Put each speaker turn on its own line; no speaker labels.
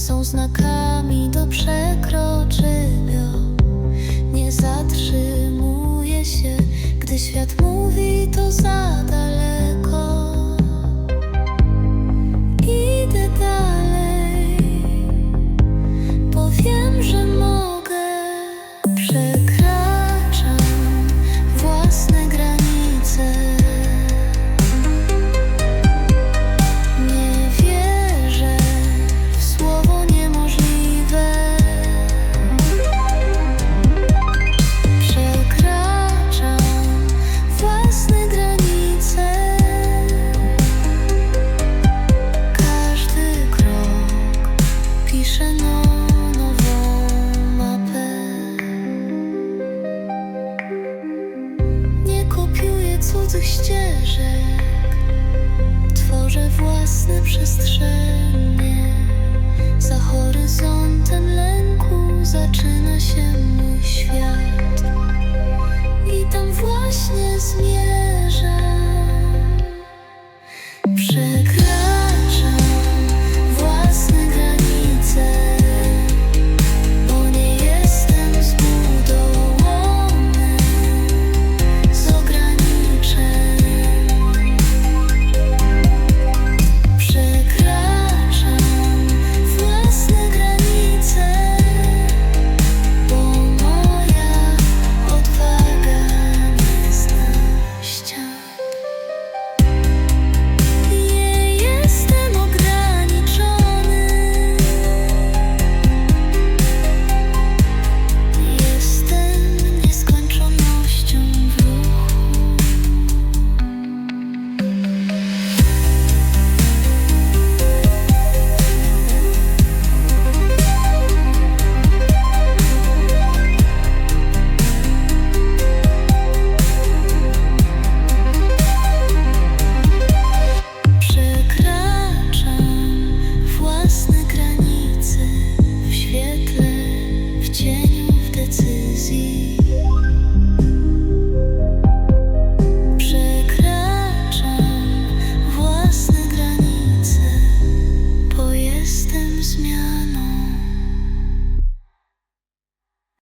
są znakami do przekroczenia. Nie zatrzymuje się, gdy świat mówi to zadal. Nie kopiuję cudzych ścieżek. Tworzę własne przestrzenie. Za horyzontem lęku zaczyna się mój świat. I tam właśnie zmierzam 觉得自己。